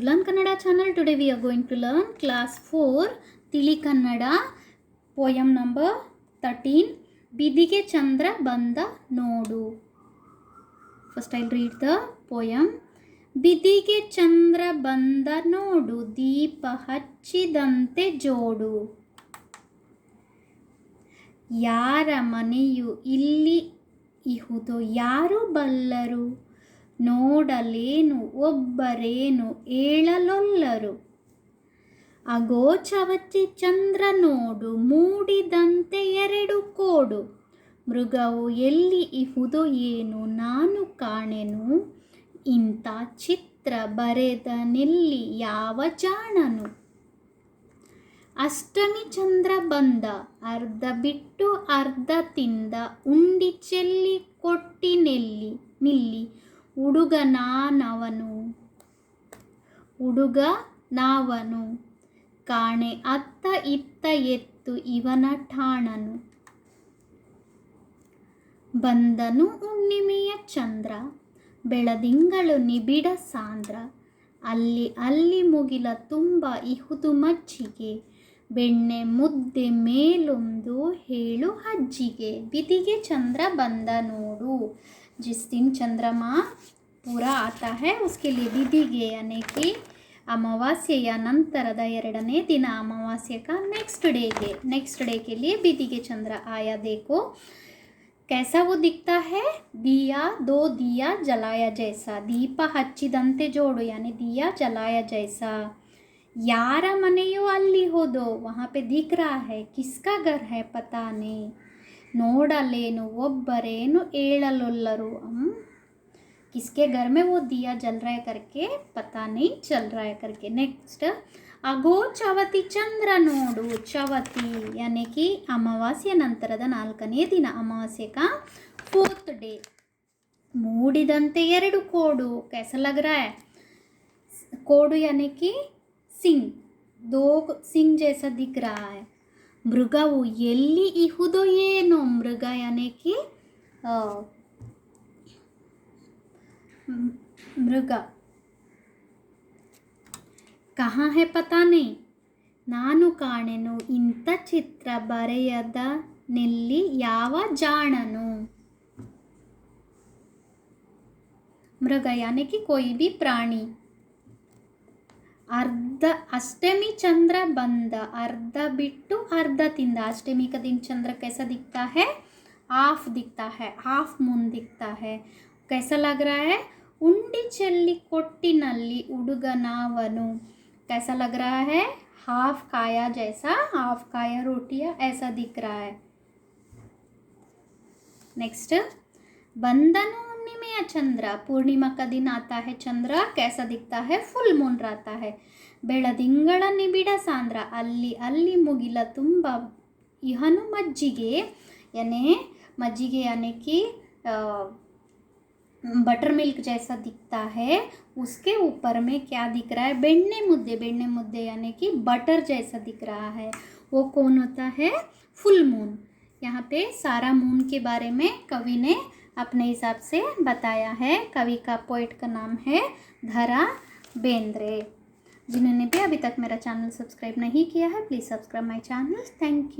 To learn Kannada channel today we are going to learn class four ತಿಳಿ Kannada poem number thirteen ಬಿದಿಗೆ ಚಂದ್ರ ಬಂದ ನೋಡು first I'll read the poem ಬಿದಿಗೆ ಚಂದ್ರ ಬಂದ ನೋಡು ದೀಪ ಹಚ್ಚಿದಂತೆ ಜೋಡು ಯಾರ ಮನೆಯು ಇಲ್ಲಿ ಇಹುದು ಯಾರು ಬಲ್ಲರು ನೋಡಲೇನು, ಒಬ್ಬರೇನು ಏಳಲೊಲ್ಲರು ಅಗೋಚವಚ್ಚಿ ಚವಚಿ ಚಂದ್ರ ನೋಡು, ಮೂಡಿದಂತೆ ಎರಡು ಕೋಡು. ಮೃಗವು ಎಲ್ಲಿ ಇಹುದು ಏನು ನಾನು ಕಾಣೆನು? ಇಂಥ ಚಿತ್ರ ಬರೆದನೆಲ್ಲಿ ಯಾವ ಜಾಣನು? ಅಷ್ಟಮಿ ಚಂದ್ರ ಬಂದ, ಅರ್ಧ ಬಿಟ್ಟು ಅರ್ಧ ತಿಂದ, ಉಂಡಿ ಚೆಲ್ಲಿ ಕೊಟ್ಟಿನೆಲ್ಲಿ ನಿಲ್ಲಿ ಹುಡುಗ ನಾನವನು. ಹುಡುಗ ನಾವನು. ಕಾಣೆ ಅತ್ತ ಇತ್ತ ಎತ್ತು ಇವನ ಠಾಣನು. ಬಂದನು ಹುಣ್ಣಿಮೆಯ ಚಂದ್ರ, ಬೆಳದಿಂಗಳು ನಿಬಿಡ ಸಾಂದ್ರ. ಅಲ್ಲಿ ಅಲ್ಲಿ ಮುಗಿಲ ತುಂಬ ಇಹುದು ಮಜ್ಜಿಗೆ, ಬೆಣ್ಣೆ ಮುದ್ದೆ ಮೇಲೊಂದು ಹೇಳು ಅಜ್ಜಿಗೆ. ಬಿದಿಗೆ ಚಂದ್ರ ಬಂದ ನೋಡು. जिस दिन चंद्रमा पूरा आता है, उसके लिए दीदिगे यानी कि ಅಮಾವಾಸ್ಯೆಯ या नंतर ದಿನ दिन ನೆಕ್ಸ್ಟ್ का नेक्स्ट डे के नेक्स्ट बीदी के चंद्र आया देखो। कैसा वो दिखता है? दिया, दो दिया जलाया जैसा। दीपा हच्ची दंते जोड़ो, यानी दिया जलाया जैसा। यार अल्ली हो दो। वहाँ पे दिख रहा है, किसका घर है पता नहीं। ನೋಡಲೇನು ಒಬ್ಬರೇನು ಏಳಲೊಲ್ಲರು ಹಮ್ किसके घर में वो दिया जल रहा है करके पता नहीं चल रहा है करके नेक्स्ट ಅಗೋ ಚವತಿ ಚಂದ್ರ ನೋಡು ಚವತಿ ಯಾನೆ ಕಿ ಅಮಾವಾಸ್ಯ ನಂತರದ ನಾಲ್ಕನೇ ದಿನ ಅಮಾವಾಸ್ಯೆ ಕಾ ಫೋರ್ತ್ ಡೇ ಮೂಡಿದಂತೆ ಎರಡು ಕೋಡು कैसा लग रहा है कोडू यानी कि सिंह दो ಮೃಗವು ಎಲ್ಲಿ ಇಹುದೋ ಏನೋ ಮೃಗಯನಕ್ಕೆ ಮೃಗ. ಕಹಾ ಹೇ ಪತಾನೆ, ನಾನು ಕಾಣೆನು ಇಂಥ ಚಿತ್ರ ಬರೆಯದ ನೆಲ್ಲಿ ಯಾವ ಜಾಣನು? ಮೃಗ ಯಾನಕ್ಕೆ ಕೊಯ್ ಪ್ರಾಣಿ. अर्ध अष्टमी चंद्र बंद अर्ध बिट्टू अर्ध तिंद अष्टमी का दिन चंद्र कैसा दिखता है हाफ़ दिखता है हाफ़ मून दिखता है कैसा लग रहा है उंडी चल्ली कोट्टिनल्ली उड़ुगनावनु कैसा लग रहा है हाफ़ खाया जैसा हाफ़ खाया रोटियाँ ऐसा दिख रहा है नेक्स्ट बंधन है चंद्रा। पूर्णिमा का दिन आता है चंद्र, कैसा दिखता है? फुल मून रहता है। ಬೆಳದಿಂಗಳ ನಿಬಿಡ ಸಾಂದ್ರ ಅಲ್ಲಿ ಅಲ್ಲಿ ಮುಗಿಲ ತುಂಬ मज्जिगे, यानी मज्जिगे यानी कि बटर मिल्क जैसा दिखता है। उसके ऊपर में क्या दिख रहा है? बेड़ने मुद्दे बेड़ने मुद्दे यानी कि बटर जैसा दिख रहा है। वो कौन होता है? फुल मून यहाँ पे सारा मून के बारे में कवि ने अपने हिसाब से बताया है। कवि का पोइट का नाम है धरा बेंद्रे। जिन्होंने भी अभी तक मेरा चैनल सब्सक्राइब नहीं किया है please subscribe my channel thank you